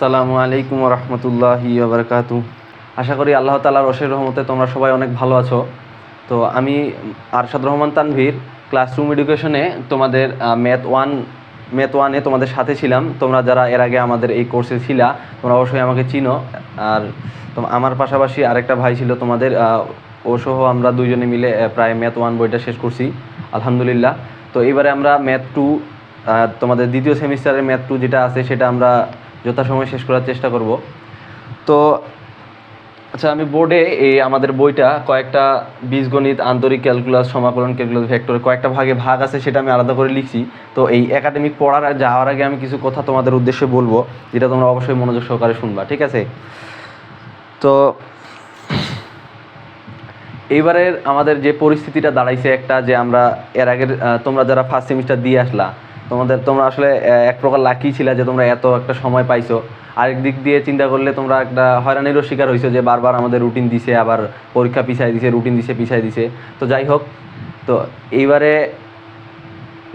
আসসালামু আলাইকুম রহমতুল্লাহি বারকাতু আশা করি আল্লাহ তালার অশেষ রহমতে তোমরা সবাই অনেক ভালো আছো। তো আমি আরশাদ রহমান তানভীর ক্লাসরুম এডুকেশনে তোমাদের ম্যাথ ওয়ান ম্যাথ ওয়ানে তোমাদের সাথে ছিলাম। তোমরা যারা এর আগে আমাদের এই কোর্সে ছিলা তোমরা অবশ্যই আমাকে চিনো। আর আমার পাশাপাশি আরেকটা ভাই ছিল তোমাদের আহ, ও সহ আমরা দুইজনে মিলে প্রায় ম্যাথ ওয়ান বইটা শেষ করছি আলহামদুলিল্লাহ। তো এবারে আমরা ম্যাথ টু তোমাদের দ্বিতীয় সেমিস্টারের ম্যাথ টু যেটা আছে সেটা আমরা যথাসময়ে শেষ করার চেষ্টা করব। তো আচ্ছা আমি বোর্ডে এই আমাদের বইটা কয়েকটা বীজগণিত, আন্তরিক ক্যালকুলাস সমাকলন ক্যালকুলাস ভেক্টর কয়েকটা ভাগে ভাগ আছে সেটা আমি আলাদা করে লিখছি। তো এই একাডেমিক পড়ার যাওয়ার আগে আমি কিছু কথা তোমাদের উদ্দেশ্যে বলব, যেটা তোমরা অবশ্যই মনোযোগ সহকারে শুনবা, ঠিক আছে? তো এইবারের আমাদের যে পরিস্থিতিটা দাঁড়াইছে একটা যে আমরা, এর আগের তোমরা যারা ফার্স্ট সেমিস্টার দিয়ে আসলা তোমাদের তোমরা আসলে এক প্রকার লাকি ছিলা যে তোমরা এত একটা সময় পাইছো। আরেক দিক দিয়ে চিন্তা করলে তোমরা একটা হয়রানিরও শিকার হয়েছো যে বারবার আমাদের রুটিন দিছে, আবার পরীক্ষা পিছাই দিছে রুটিন দিছে পিছাই দিছে। তো যাই হোক, তো এইবারে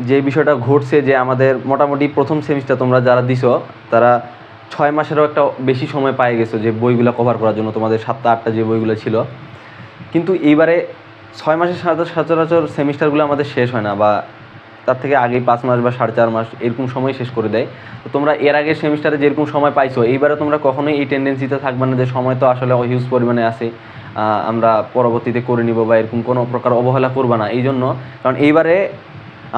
যে বিষয়টা ঘটছে যে আমাদের মোটামুটি প্রথম সেমিস্টার তোমরা যারা দিছো, তারা ছয় মাসেরও একটা বেশি সময় পাই গেছো যে বইগুলো কভার করার জন্য, তোমাদের সাতটা, আটটা যে বইগুলো ছিল। কিন্তু এইবারে ছয় মাসের সচরাচর সেমিস্টারগুলো আমাদের শেষ হয় না বা তার থেকে আগেই পাঁচ মাস বা সাড়ে চার মাস এরকম সময় শেষ করে দেয়। তো তোমরা এর আগের সেমিস্টারে যেরকম সময় পাইছো, এইবারে তোমরা কখনোই এই টেন্ডেন্সিতে থাকবে না যে সময় তো আসলে হিউজ পরিমাণে আছে আমরা পরবর্তীতে করে নিব বা এরকম কোনো প্রকার অবহেলা করবা না। এই জন্য কারণ এইবারে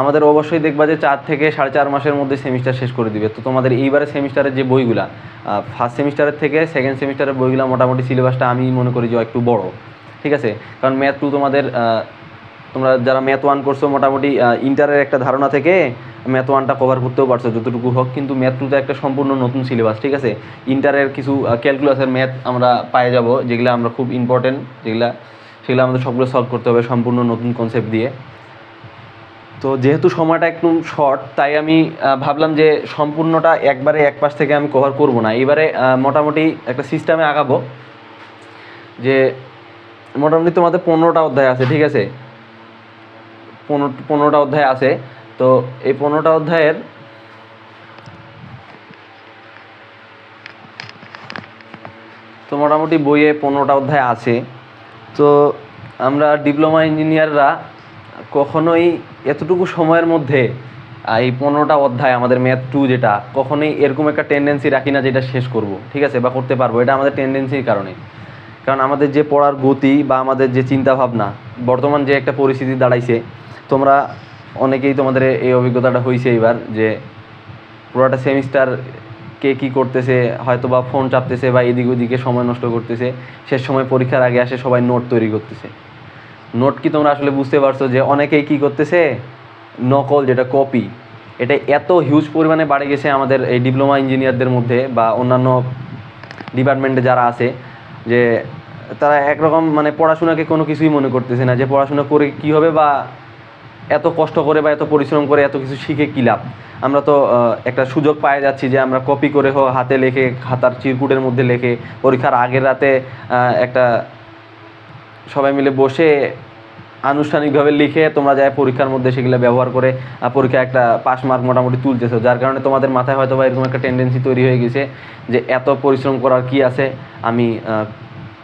আমাদের অবশ্যই দেখবা যে চার থেকে সাড়ে চার মাসের মধ্যে সেমিস্টার শেষ করে দিবে। তো তোমাদের এইবারে সেমিস্টারের যে বইগুলা ফার্স্ট সেমিস্টারের থেকে সেকেন্ড সেমিস্টারের বইগুলা মোটামুটি সিলেবাসটা আমি মনে করি যে একটু বড়। ঠিক আছে? কারণ ম্যাথ টু তোমাদের তোমরা যারা ম্যাথ ওয়ান করছ, মোটামুটি ইন্টারের একটা ধারণা থেকে ম্যাথ ওয়ানটা কভার করতেও পারছ, যতটুকু হোক। কিন্তু ম্যাথ টুতে একটা সম্পূর্ণ নতুন সিলেবাস ঠিক আছে? ইন্টারের কিছু ক্যালকুলাসের ম্যাথ আমরা পায়ে যাব, যেগুলো আমরা খুব ইম্পর্টেন্ট যেগুলা, সেগুলো আমাদের সবগুলো সলভ করতে হবে সম্পূর্ণ নতুন কনসেপ্ট দিয়ে। তো যেহেতু সময়টা একটু শর্ট তাই আমি ভাবলাম যে সম্পূর্ণটা একবারে এক পাশ থেকে আমি কভার করব না। এবারে মোটামুটি একটা সিস্টেমে আগাবো, যে মোটামুটি তোমাদের পনেরোটা অধ্যায় আছে, ঠিক আছে? পনেরো, পনেরোটা অধ্যায় আছে। তো এই পনেরোটা অধ্যায়ের তো মোটামুটি বইয়ে পনেরোটা অধ্যায় আছে। তো আমরা ডিপ্লোমা ইঞ্জিনিয়াররা কখনোই এতটুকু সময়ের মধ্যে এই পনেরোটা অধ্যায়, আমাদের ম্যাথ টু যেটা, কখনোই এরকম একটা টেন্ডেন্সি রাখি না যেটা শেষ করব, ঠিক আছে? বা করতে পারব, এটা আমাদের টেন্ডেন্সির কারণে। কারণ আমাদের যে পড়ার গতি বা আমাদের যে চিন্তা ভাবনা বর্তমান যে একটা পরিস্থিতি দাঁড়াইছে তোমরা অনেকেই তোমাদের এই অভিজ্ঞতাটা হয়েছে এবার যে পুরোটা সেমিস্টার কে কী করতেছে হয়তো বা ফোন চাপতেছে বা এদিক ওদিকে সময় নষ্ট করতেছে, শেষ সময় পরীক্ষার আগে আসে সবাই নোট তৈরি করতেছে। নোট কি তোমরা আসলে বুঝতে পারছ যে অনেকেই কি করতেছে? নকল যেটা কপি এটা এত হিউজ পরিমাণে বাড়ে গেছে আমাদের এই ডিপ্লোমা ইঞ্জিনিয়ারদের মধ্যে বা অন্যান্য ডিপার্টমেন্টে যারা আছে, যে তারা একরকম মানে পড়াশোনাকে কোনো কিছুই মনে করতেছে না, যে পড়াশোনা করে কি হবে বা এত কষ্ট করে বা এত পরিশ্রম করে এত কিছু শিখে কী লাভ? আমরা তো একটা সুযোগ পাই যাচ্ছি যে আমরা কপি করে হোক হাতে লেখে, খাতার চিরকুটের মধ্যে লেখে, পরীক্ষার আগের রাতে একটা সবাই মিলে বসে আনুষ্ঠানিকভাবে লিখে তোমরা যায় পরীক্ষার মধ্যে সেগুলো ব্যবহার করে পরীক্ষা একটা পাস মার্ক মোটামুটি তুলতেছো। যার কারণে তোমাদের মাথায় হয়তো বা এরকম একটা টেন্ডেন্সি তৈরি হয়ে গেছে যে এত পরিশ্রম করার কি আছে? আমি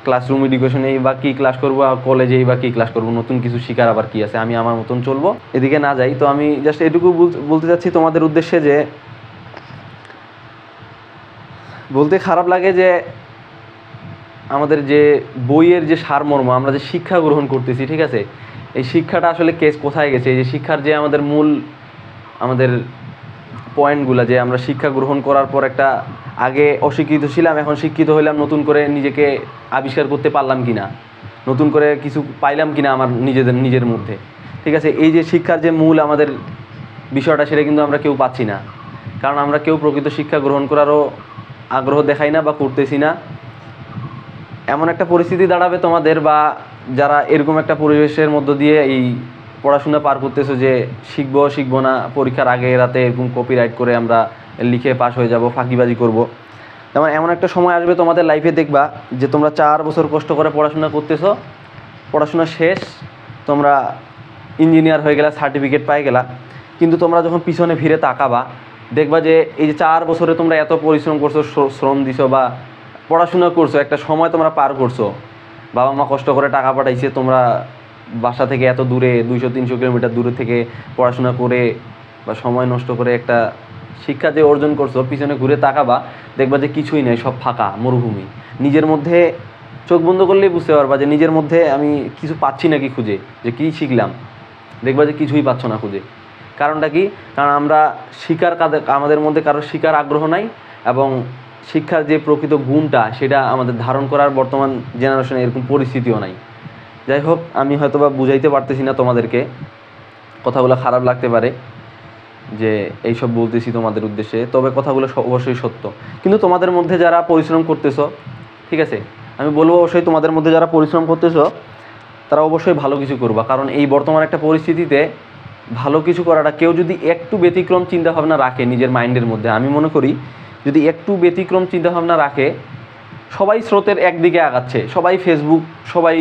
ক্লাসরুম এডুকেশনেই বা কী ক্লাস করব কলেজেই বা কী ক্লাস করব, নতুন কিছু শিকার আবার কি আছে, আমি আমার মতন চলবো। এদিকে না যাই, তো আমি জাস্ট এটুকু বলতে চাচ্ছি তোমাদের উদ্দেশ্যে যে, বলতে খারাপ লাগে যে, আমাদের যে বইয়ের যে সারমর্ম, আমরা যে শিক্ষা গ্রহণ করতেছি, ঠিক আছে? এই শিক্ষাটা আসলে কেস কোথায় গেছে? এই যে শিক্ষার যে আমাদের মূল, আমাদের পয়েন্টগুলো যে আমরা শিক্ষা গ্রহণ করার পর একটা আগে অশিক্ষিত ছিলাম, এখন শিক্ষিত হইলাম, নতুন করে নিজেকে আবিষ্কার করতে পারলাম কি না নতুন করে কিছু পাইলাম কি না আমার নিজেদের, নিজের মধ্যে। ঠিক আছে, এই যে শিক্ষার যে মূল আমাদের বিষয়টা, সেটা কিন্তু আমরা কেউ পাচ্ছি না। কারণ আমরা কেউ প্রকৃত শিক্ষা গ্রহণ করারও আগ্রহ দেখাই না বা করতেছি না। এমন একটা পরিস্থিতি দাঁড়াবে তোমাদের বা যারা এরকম একটা পরিবেশের মধ্য দিয়ে এই পড়াশোনা পার করতেছো যে শিখব শিখব না, পরীক্ষার আগে রাতে এরকম কপিরাইট করে আমরা লিখে পাশ হয়ে যাব, ফাঁকিবাজি করব। যেমন এমন একটা সময় আসবে তোমাদের লাইফে দেখবা যে তোমরা চার বছর কষ্ট করে পড়াশোনা করতেছো, পড়াশোনা শেষ, তোমরা ইঞ্জিনিয়ার হয়ে গেলা সার্টিফিকেট পাই গেলা কিন্তু তোমরা যখন পিছনে ফিরে তাকাবা, দেখবা যে এই যে চার বছরে তোমরা এত পরিশ্রম করছ শ্রম দিছো বা পড়াশোনা করছ, একটা সময় তোমরা পার করছ বাবা মা কষ্ট করে টাকা পাঠাইছে, তোমরা বাসা থেকে এত দূরে, দুইশো, তিনশো কিলোমিটার দূরে থেকে পড়াশোনা করে বা সময় নষ্ট করে একটা শিক্ষা যে অর্জন করছ, পিছনে ঘুরে তাকাবা, দেখবা যে কিছুই নেই, সব ফাঁকা, মরুভূমি। নিজের মধ্যে চোখ বন্ধ করলেই বুঝতে পারবা যে নিজের মধ্যে আমি কিছু পাচ্ছি নাকি খুঁজে, যে কী শিখলাম। দেখবা যে কিছুই পাচ্ছ না খুঁজে। কারণটা কি? কারণ আমরা শিকার আমাদের মধ্যে কারও শিকার আগ্রহ নাই এবং শিক্ষার যে প্রকৃত গুণটা, সেটা আমাদের ধারণ করার বর্তমান জেনারেশনে এরকম পরিস্থিতিও নাই। যাই হোক, আমি হয়তোবা বুঝাইতে পারতেছি না তোমাদেরকে। কথাগুলো খারাপ লাগতে পারে। যে এইসব বলতেছি তোমাদের উদ্দেশ্যে, তবে কথাগুলো অবশ্যই সত্য। কিন্তু তোমাদের মধ্যে যারা পরিশ্রম করতেছো, ঠিক আছে? আমি বলব অবশ্যই তোমাদের মধ্যে যারা পরিশ্রম করতেছো, তারা অবশ্যই ভালো কিছু করবা। কারণ এই বর্তমান একটা পরিস্থিতিতে ভালো কিছু করাটা কেউ যদি একটু ব্যতিক্রম চিন্তাভাবনা রাখে নিজের মাইন্ডের মধ্যে, আমি মনে করি যদি একটু ব্যতিক্রম চিন্তাভাবনা রাখে, সবাই স্রোতের একদিকে আগাচ্ছে। সবাই ফেসবুক সবাই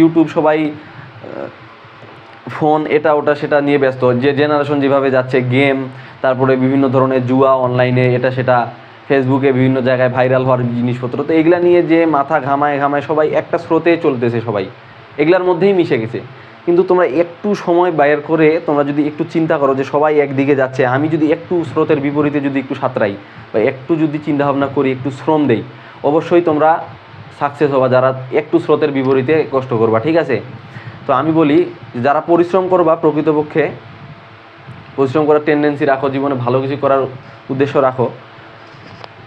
ইউটিউব সবাই ফোন, এটা, ওটা, সেটা নিয়ে ব্যস্ত। যে জেনারেশন যেভাবে যাচ্ছে গেম তারপরে বিভিন্ন ধরনের জুয়া অনলাইনে এটা, সেটা ফেসবুকে বিভিন্ন জায়গায় ভাইরাল হওয়ার জিনিসপত্র। তো এগুলা নিয়ে যে মাথা ঘামায় ঘামায় সবাই একটা স্রোতে চলতেছে সবাই। এগুলার মধ্যেই মিশে গেছে। কিন্তু তোমরা একটু সময় বাইর করে তোমরা যদি একটু চিন্তা করো যে সবাই একদিকে যাচ্ছে, আমি যদি একটু স্রোতের বিপরীতে যদি একটু সাঁতরাই বা একটু যদি চিন্তা ভাবনা করি, একটু শ্রম দেই, অবশ্যই তোমরা সাকসেস হবা। যারা একটু স্রোতের বিপরীতে কষ্ট করবা, ঠিক আছে? তো আমি বলি যারা পরিশ্রম করবা প্রকৃতপক্ষে পরিশ্রম করার টেন্ডেন্সি রাখো, জীবনে ভালো কিছু করার উদ্দেশ্য রাখো,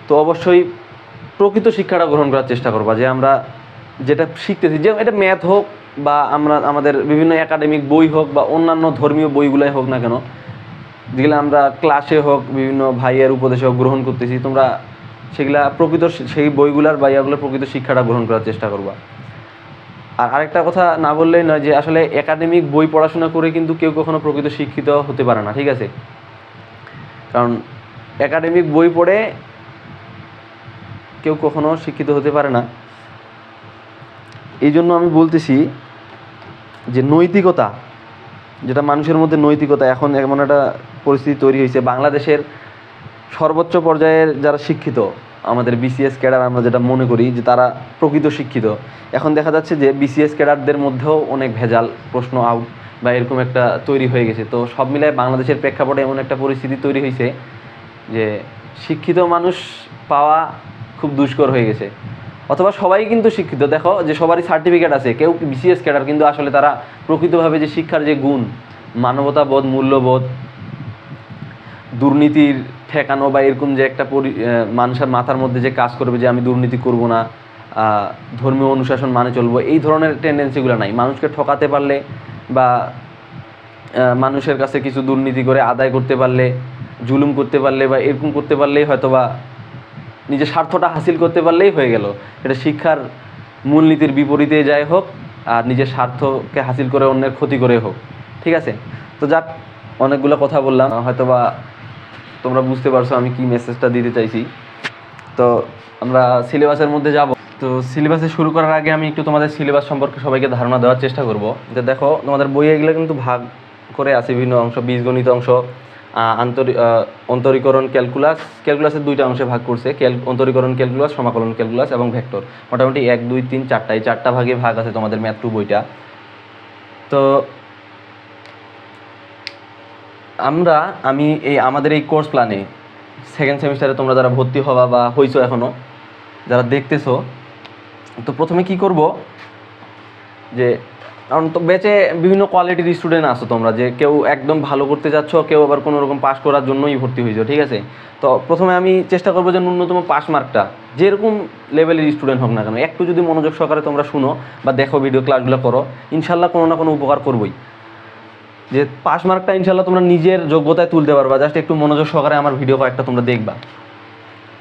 তো অবশ্যই প্রকৃত শিক্ষাটা গ্রহণ করার চেষ্টা করবা যে আমরা যেটা শিখতেছি, যে এটা ম্যাথ হোক বা আমরা, আমাদের বিভিন্ন একাডেমিক বই হোক বা অন্যান্য ধর্মীয় বইগুলাই হোক না কেন, যেগুলো আমরা ক্লাসে হোক, বিভিন্ন ভাইয়ের উপদেশে হোক গ্রহণ করতেছি, তোমরা সেগুলা প্রকৃত সেই বইগুলার বা ইয়াগুলোর প্রকৃত শিক্ষাটা গ্রহণ করার চেষ্টা করবা। আর আরেকটা কথা না বললেই নয় যে আসলে একাডেমিক বই পড়াশোনা করে কিন্তু কেউ কখনো প্রকৃত শিক্ষিত হতে পারে না, ঠিক আছে? কারণ একাডেমিক বই পড়ে কেউ কখনো শিক্ষিত হতে পারে না। এই জন্য আমি বলতেছি যে নৈতিকতা, যেটা মানুষের মধ্যে নৈতিকতা, এখন এমন একটা পরিস্থিতি তৈরি হয়েছে, বাংলাদেশের সর্বোচ্চ পর্যায়ের যারা শিক্ষিত আমাদের বিসিএস ক্যাডার আমরা যেটা মনে করি যে তারা প্রকৃত শিক্ষিত। এখন দেখা যাচ্ছে যে বিসিএস ক্যাডারদের মধ্যেও অনেক ভেজাল প্রশ্ন আউট বা এরকম একটা তৈরি হয়ে গেছে। তো সব মিলায় বাংলাদেশের প্রেক্ষাপটে এমন একটা পরিস্থিতি তৈরি হয়েছে যে শিক্ষিত মানুষ পাওয়া খুব দুষ্কর হয়ে গেছে। অথবা সবাই কিন্তু শিক্ষিত। দেখো যে সবারই সার্টিফিকেট আছে। কেউ বিসিএস ক্যাডার কিন্তু আসলে তারা প্রকৃতভাবে যে শিক্ষার যে গুণ, মানবতাবোধ, মূল্যবোধ, দুর্নীতির ঠেকানো বা এরকম যে একটা পরি মানুষের মাথার মধ্যে যে কাজ করবে যে আমি দুর্নীতি করব না ধর্মীয় অনুশাসন মানে চলবো, এই ধরনের টেন্ডেন্সিগুলো নাই। মানুষকে ঠকাতে পারলে বা মানুষের কাছে কিছু দুর্নীতি করে আদায় করতে পারলে, জুলুম করতে পারলে বা এরকম করতে পারলেই হয়তো বা নিজের স্বার্থটা হাসিল করতে পারলেই হয়ে গেল। এটা শিক্ষার মূলনীতির বিপরীতে যাই হোক, আর নিজের স্বার্থকে হাসিল করে অন্যের ক্ষতি করে হোক। ঠিক আছে? তো যাক, অনেকগুলো কথা বললাম। হয়তো বা তোমরা বুঝতে পারছ আমি কি মেসেজটা দিতে চাইছি। তো আমরা সিলেবাসের মধ্যে যাব। তো সিলেবাসে শুরু করার আগে আমি একটু তোমাদের সিলেবাস সম্পর্কে সবাইকে ধারণা দেওয়ার চেষ্টা করব। যে দেখো, তোমাদের বই এগুলো কিন্তু ভাগ করে আছে বিভিন্ন অংশ, বীজগণিত অংশ আন্তরি অন্তরীকরণ ক্যালকুলাস। ক্যালকুলাসের দুইটা অংশে ভাগ করছে, ক্যাল, অন্তরীকরণ ক্যালকুলাস, সমাকলন ক্যালকুলাস এবং ভেক্টর। মোটামুটি এক, দুই, তিন চারটা এই চারটা ভাগে ভাগ আছে তোমাদের ম্যাথ টু বইটা। তো আমরা, আমি এই, আমাদের এই কোর্স প্ল্যানে সেকেন্ড সেমিস্টারে তোমরা যারা ভর্তি হবা বা হইছো এখনও যারা দেখতেছো, তো প্রথমে কি করব, যে, কারণ তো বেচে বিভিন্ন কোয়ালিটির স্টুডেন্ট আসো তোমরা, যে কেউ একদম ভালো করতে যাচ্ছ, কেউ আবার কোনো রকম পাস করার জন্যই ভর্তি হয়েছো ঠিক আছে? তো প্রথমে আমি চেষ্টা করব যে ন্যূনতম পাস মার্কটা যেরকম লেভেলের স্টুডেন্ট হোক না কেন, একটু যদি মনোযোগ সহকারে তোমরা শুনো বা দেখো ভিডিও ক্লাসগুলো করো, ইনশাল্লাহ কোনো না কোনো উপকার করবোই। যে পাস মার্কটা ইনশাল্লাহ তোমরা নিজের যোগ্যতায় তুলতে পারবা। জাস্ট একটু মনোযোগ সহকারে আমার ভিডিও কয়েকটা তোমরা দেখবা।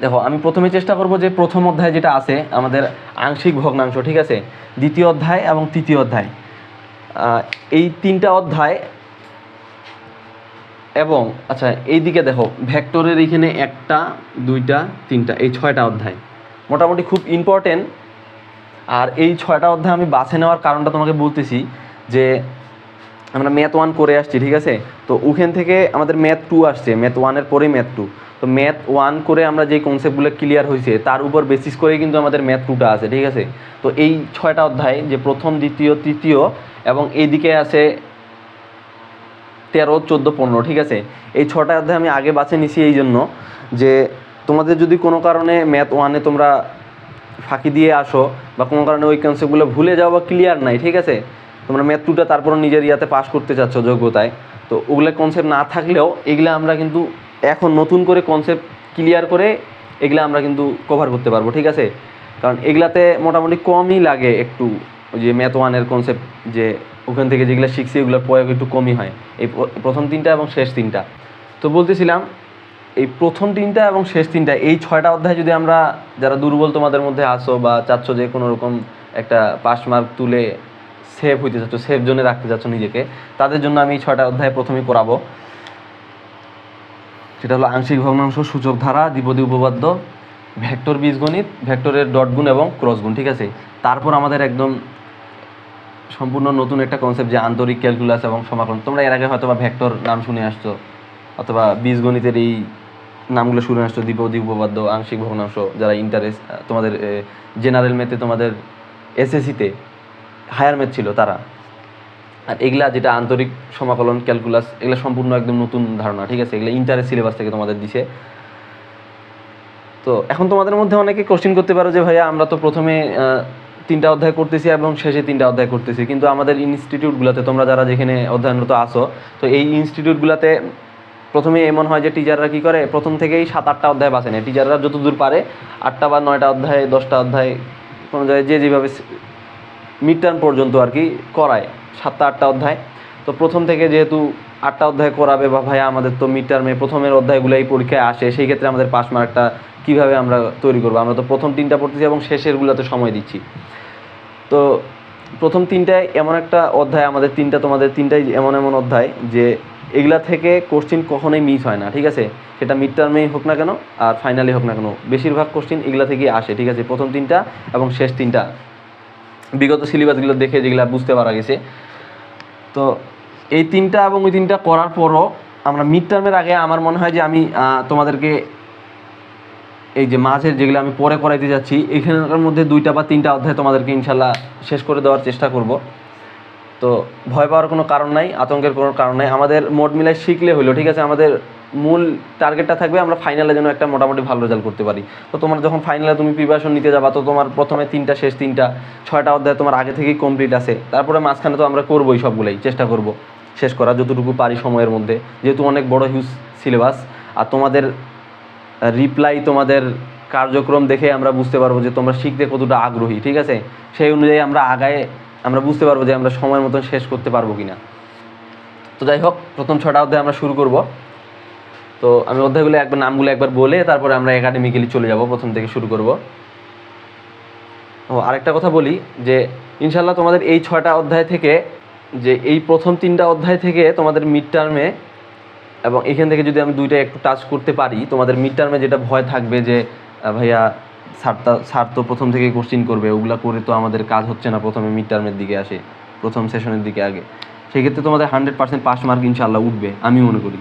দেখো, আমি প্রথমে চেষ্টা করব যে প্রথম অধ্যায় যেটা আছে, আমাদের আংশিক ভগ্নাংশ, ঠিক আছে? দ্বিতীয় অধ্যায় এবং তৃতীয় অধ্যায়। এই তিনটা অধ্যায় এবং আচ্ছা এই দিকে দেখো, ভেক্টরের এইখানে একটা, দুইটা, তিনটা, এই ছয়টা অধ্যায়। মোটামুটি খুব ইম্পর্টেন্ট আর এই ছয়টা অধ্যায় আমি বাছে নেওয়ার কারণটা তোমাকে বলতেছি যে আমরা ম্যাথ ওয়ান করে আসছি, ঠিক আছে? তো ওখান থেকে আমাদের ম্যাথ টু আসছে, ম্যাথ ওয়ানের পরে ম্যাথ টু তো ম্যাথ ওয়ান করে আমরা যে কনসেপ্টগুলো ক্লিয়ার হয়েছে, তার উপর বেসিস করেই কিন্তু আমাদের ম্যাথ টুটা আছে, ঠিক আছে? তো এই ছয়টা অধ্যায়, যে প্রথম, দ্বিতীয়, তৃতীয় এবং এইদিকে আছে তেরো, চোদ্দ, পনেরো, ঠিক আছে? এই ছটা অধ্যায় আমি আগে বাছে নিছি এই জন্য যে তোমাদের যদি কোনো কারণে ম্যাথ ওয়ানে তোমরা ফাঁকি দিয়ে আসো বা কোনো কারণে ওই কনসেপ্টগুলো ভুলে যাও বা ক্লিয়ার নাই, ঠিক আছে? তোমরা ম্যাথ তারপর নিজের ইয়াতে পাস করতে চাচ্ছ যোগ্যতায়। তো ওগুলো কনসেপ্ট না থাকলেও এগুলো আমরা কিন্তু এখন নতুন করে কনসেপ্ট ক্লিয়ার করে এগুলো আমরা কিন্তু কভার করতে পারব, ঠিক আছে? কারণ এগুলাতে মোটামুটি কমই লাগে একটু ওই যে ম্যাথ ওয়ানের কনসেপ্ট যে ওখান থেকে যেগুলো শিখছি ওগুলোর প্রয়োগ একটু কমই হয়। এই প্রথম তিনটা এবং শেষ তিনটা। তো বলতেছিলাম, এই প্রথম তিনটা এবং শেষ তিনটা, এই ছয়টা অধ্যায় যদি আমরা যারা দুর্বল তোমাদের মধ্যে আসো বা চাচ্ছ যে কোনো রকম একটা পাস মার্ক তুলে সেভ হইতে চাচ্ছ সেভ জোনে রাখতে চাচ্ছ নিজেকে, তাদের জন্য আমি ছয়টা অধ্যায় প্রথমেই পড়াবো। সেটা হলো আংশিক ভগ্নাংশ, সূচক ধারা, দ্বিপদী উপপাদ্য, ভেক্টর বীজগণিত, ভেক্টরের ডট গুণ এবং ক্রস গুণ, ঠিক আছে? তারপর আমাদের একদম সম্পূর্ণ নতুন একটা কনসেপ্ট যে আন্তরিক ক্যালকুলাস এবং সমাকলন। তোমরা এর আগে হয়তো বা ভেক্টর নাম শুনে আসছো, অথবা বীজগণিতের এই নামগুলো শুনে আসছো, দ্বিপদী উপপাদ্য, আংশিক ভগ্নাংশ, যারা ইন্টারেস্ট তোমাদের জেনারেল মেথে তোমাদের এসএসসিতে হায়ার ম্যাথ ছিল তারা। আর এগুলা যেটা আন্তরিক সমাকলন, ক্যালকুলাস, এগুলো সম্পূর্ণ একদম নতুন ধারণা, ঠিক আছে? এগুলো ইন্টারেস্ট সিলেবাস থেকে তোমাদের দিছে। তো এখন তোমাদের মধ্যে অনেকে কোশ্চিন করতে পারো যে, ভাইয়া, আমরা তো প্রথমে তিনটা অধ্যায় করতেছি এবং শেষে তিনটা অধ্যায় করতেছি। কিন্তু আমাদের ইনস্টিটিউটগুলোতে তোমরা যারা যেখানে অধ্যয়নরত আসো তো এই ইনস্টিটিউটগুলোতে প্রথমে এমন হয় যে টিচাররা কি করে? প্রথম থেকেই সাত, আটটা অধ্যায় বাঁচে নেয় টিচাররা যতদূর পারে, আটটা বা নয়টা অধ্যায়, দশটা অধ্যায়, কোনো জায়গায় যে যেভাবে মিড টার্ম পর্যন্ত আর কি করায়, সাতটা, আটটা অধ্যায়। তো প্রথম থেকে যেহেতু আটটা অধ্যায় করাবে, বা ভাইয়া আমাদের তো মিড টার্মে প্রথমের অধ্যায়গুলো এই পরীক্ষায় আসে, সেই ক্ষেত্রে আমাদের পাস মার্কটা কীভাবে আমরা তৈরি করব? আমরা তো প্রথম তিনটা পড়তেছি এবং শেষেরগুলোতে সময় দিচ্ছি। তো প্রথম তিনটায় এমন একটা অধ্যায়, আমাদের তিনটা, তোমাদের তিনটাই এমন এমন অধ্যায় যে এগুলা থেকে কোশ্চিন কখনোই মিস হয় না, ঠিক আছে? সেটা মিড টার্মেই হোক না কেন, আর ফাইনালি হোক না কেন, বেশিরভাগ কোশ্চিন এগুলা থেকেই আসে, ঠিক আছে? প্রথম তিনটা এবং শেষ তিনটা। বিগত সিলেবাসগুলো দেখে যেগুলো বুঝতে পারা গেছে। তো এই তিনটা এবং ওই তিনটা করার পরও আমরা মিড টার্মের আগে আমার মনে হয় যে আমি তোমাদেরকে এই যে মাঝের যেগুলো আমি পরে করাইতে যাচ্ছি, এখানকার মধ্যে দুইটা বা তিনটা অধ্যায় তোমাদেরকে ইনশাল্লাহ শেষ করে দেওয়ার চেষ্টা করব। তো ভয় পাওয়ার কোনো কারণ নাই, আতঙ্কের কোনো কারণ নাই। আমাদের মোট মিলাই শিখলে হলো ঠিক আছে? আমাদের মূল টার্গেটটা থাকবে আমরা ফাইনালে যেন একটা মোটামুটি ভালো রেজাল্ট করতে পারি। তো তোমার যখন ফাইনালে তুমি প্রিপারেশন নিতে যাবা, তো তোমার প্রথমে তিনটা, শেষ তিনটা, ছয়টা অধ্যায় তোমার আগে থেকেই কমপ্লিট আছে। তারপরে মাঝখানে তো আমরা করবোই সবগুলোই, চেষ্টা করব শেষ করা যতটুকু পারি সময়ের মধ্যে। যেহেতু অনেক বড় হিউজ সিলেবাস আর তোমাদের রিপ্লাই তোমাদের কার্যক্রম দেখে আমরা বুঝতে পারব যে তোমরা শিখতে কতটা আগ্রহী, ঠিক আছে? সেই অনুযায়ী আমরা আগায়, আমরা বুঝতে পারব যে আমরা সময়ের মতন শেষ করতে পারব কিনা। তো যাই হোক, প্রথম ছটা অধ্যায় আমরা শুরু করব। তো আমি অধ্যায়গুলো একবার নামগুলো একবার বলে তারপরে আমরা একাডেমিক্যালি চলে যাব, প্রথম থেকে শুরু করব। ও, আরেকটা কথা বলি যে ইনশাল্লাহ তোমাদের এই ছয়টা অধ্যায় থেকে, যে এই প্রথম তিনটা অধ্যায় থেকে তোমাদের মিড টার্মে এবং এখান থেকে যদি আমি দুইটা একটু টাচ করতে পারি, তোমাদের মিড টার্মে যেটা ভয় থাকবে যে ভাইয়া স্যারটা স্যার তো প্রথম থেকেই কোশ্চিন করবে, ওগুলা করে তো আমাদের কাজ হচ্ছে না প্রথমে মিড টার্মের দিকে আসে, প্রথম সেশনের দিকে আগে। সেক্ষেত্রে তোমাদের হান্ড্রেড পার্সেন্ট পাস মার্ক ইনশাল্লাহ উঠবে, আমি মনে করি।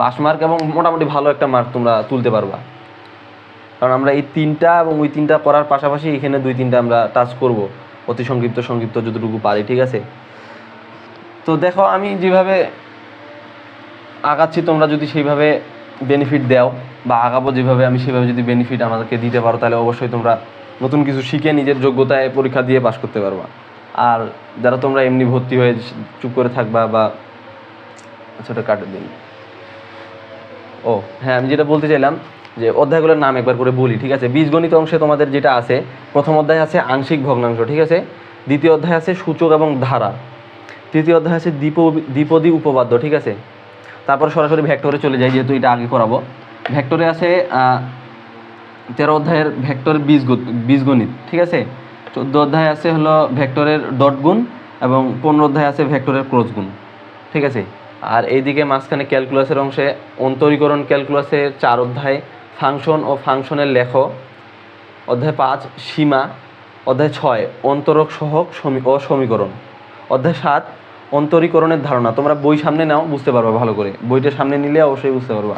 পাস মার্ক এবং মোটামুটি ভালো একটা মার্ক তোমরা তুলতে পারবা। কারণ আমরা এই তিনটা এবং ওই তিনটা করার পাশাপাশি এখানে দুই তিনটা আমরা টাচ করব। অতি সংক্ষিপ্ত সংক্ষিপ্ত যতটুকু পারি, ঠিক আছে? তো দেখো, আমি যেভাবে আগাচ্ছি, তোমরা যদি সেইভাবে বেনিফিট দাও বা আগাবো যেভাবে, আমি সেভাবে যদি বেনিফিট আমাদেরকে দিতে পারো, তাহলে অবশ্যই তোমরা নতুন কিছু শিখে নিজের যোগ্যতায় পরীক্ষা দিয়ে পাশ করতে পারবা। আর যারা তোমরা এমনি ভর্তি হয়ে চুপ করে থাকবা বা আচ্ছা ওটা কাটে দিন। ও হ্যাঁ আমি যেটা বলতে চাইলাম যে অধ্যায়গুলোর নাম একবার করে বলি, ঠিক আছে? বীজগণিত অংশে তোমাদের যেটা আছে, প্রথম অধ্যায় আছে আংশিক ভগ্নাংশ, ঠিক আছে? দ্বিতীয় অধ্যায় আছে সূচক এবং ধারা। তৃতীয় অধ্যায় আছে দ্বীপ, দ্বিপদী উপপাদ্য, ঠিক আছে? তারপর সরাসরি ভেক্টরে চলে যাই, যেহেতু এটা আগে করাবো। ভেক্টরে আছে তেরো অধ্যায়ের ভেক্টর বীজগত বীজগণিত, ঠিক আছে? চোদ্দ অধ্যায় আছে হলো ভেক্টরের ডট গুণ এবং পনেরো অধ্যায় আছে ভেক্টরের ক্রস গুণ, ঠিক আছে? আর এইদিকে মাঝখানে ক্যালকুলাসের অংশে অন্তরীকরণ ক্যালকুলাসের চার অধ্যায়, ফাংশন ও ফাংশনের লেখ, অধ্যায় পাঁচ, সীমা, অধ্যায় ছয়, অন্তরক সহক ও সমীকরণ, অধ্যায় সাত, অন্তরীকরণের ধারণা। তোমরা বই সামনে নাও, বুঝতে পারবা ভালো করে। বইটা সামনে নিলে অবশ্যই বুঝতে পারবা।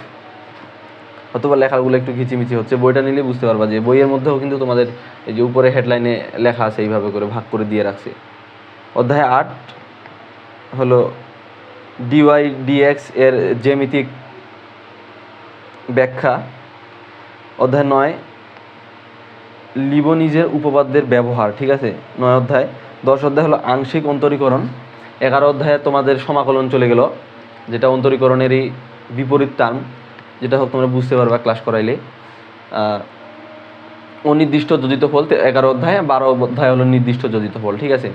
অথবা লেখাগুলো একটু ঘিচিমিচি হচ্ছে, বইটা নিলে বুঝতে পারবা যে বইয়ের মধ্যেও কিন্তু তোমাদের এই যে উপরে হেডলাইনে লেখা আছে, এইভাবে করে ভাগ করে দিয়ে রাখছে। অধ্যায় আট হলো ডিওয়াই ডিএক্স এর জ্যামিতিক ব্যাখ্যা। অধ্যায় নয়, লিবনিজের উপপাদ্যের ব্যবহার, ঠিক আছে? নয় অধ্যায়। দশ অধ্যায় হলো আংশিক অন্তরীকরণ। এগারো অধ্যায়ে তোমাদের সমাকলন চলে গেল, যেটা অন্তরীকরণেরই বিপরীত টার্ম। যেটা হোক, তোমরা বুঝতে পারবা, ক্লাস করাইলে। অনির্দিষ্ট যোজিত ফল এগারো অধ্যায়, বারো অধ্যায় হলো নির্দিষ্ট যোজিত ফল, ঠিক আছে?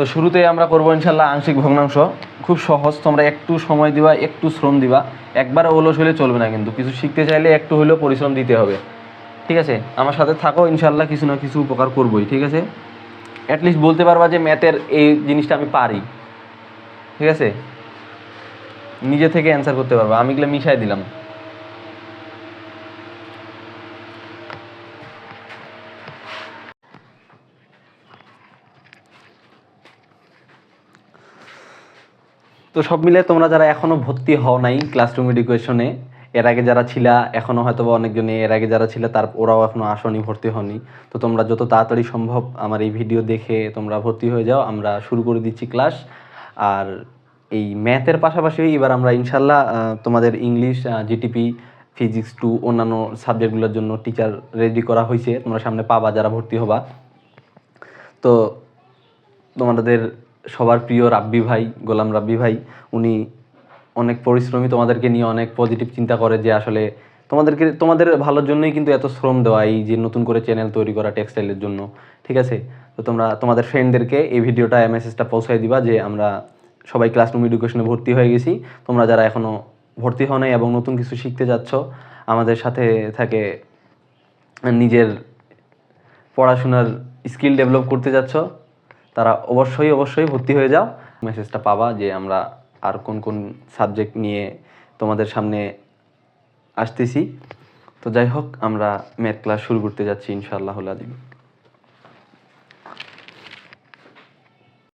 তো শুরুতে আমরা করব ইনশাল্লাহ আংশিক ভগ্নাংশ। খুব সহজ, তোমরা একটু সময় দিবা, একটু শ্রম দিবা। একবার অলস হলে চলবে না কিন্তু, কিছু শিখতে চাইলে একটু হলেও পরিশ্রম দিতে হবে। ঠিক আছে? আমার সাথে থাকো, ইনশাল্লাহ কিছু না কিছু উপকার করবোই, ঠিক আছে? অ্যাটলিস্ট বলতে পারবা যে ম্যাথের এই জিনিসটা আমি পারি। ঠিক আছে? নিজে থেকে অ্যান্সার করতে পারবা। আমি এগুলো মিশাই দিলাম। তো সব মিলে তোমরা যারা এখনও ভর্তি হও নাই ক্লাসরুম এডুকেশনে এর আগে যারা ছিলা, এখনও হয়তো বা অনেকজনে এর আগে যারা ছিল তার, ওরাও এখনও আসনি, ভর্তি হনি তো তোমরা যত তাড়াতাড়ি সম্ভব আমার এই ভিডিও দেখে তোমরা ভর্তি হয়ে যাও। আমরা শুরু করে দিচ্ছি ক্লাস আর এই ম্যাথের পাশাপাশি এবার আমরা ইনশাল্লাহ তোমাদের ইংলিশ জিটিপি ফিজিক্স টু অন্যান্য সাবজেক্টগুলোর জন্য টিচার রেডি করা হয়েছে তোমরা সামনে পাবা যারা ভর্তি হবা। তো তোমাদের সবার প্রিয় রাব্বি ভাই, গোলাম রাব্বি ভাই, উনি অনেক পরিশ্রমী, তোমাদেরকে নিয়ে অনেক পজিটিভ চিন্তা করে যে আসলে তোমাদেরকে, তোমাদের ভালোর জন্যই কিন্তু এত শ্রম দেওয়া এই যে নতুন করে চ্যানেল তৈরি করা টেক্সটাইলের জন্য, ঠিক আছে? তো তোমরা, তোমাদের ফ্রেন্ডদেরকে এই ভিডিওটা মেসেজটা পৌঁছাই দিবা যে আমরা সবাই ক্লাসরুম এডুকেশনে ভর্তি হয়ে গেছি। তোমরা যারা এখনও ভর্তি হও নাই এবং নতুন কিছু শিখতে যাচ্ছ, আমাদের সাথে থাকে নিজের পড়াশোনার স্কিল ডেভেলপ করতে যাচ্ছ। তারা অবশ্যই অবশ্যই ভর্তি হয়ে যাও। মেসেজটা পাবা যে আমরা আর কোন কোন সাবজেক্ট নিয়ে তোমাদের সামনে আসতেছি। তো যাই হোক, আমরা ম্যাথ ক্লাস শুরু করতে যাচ্ছি ইনশাআল্লাহ আজিম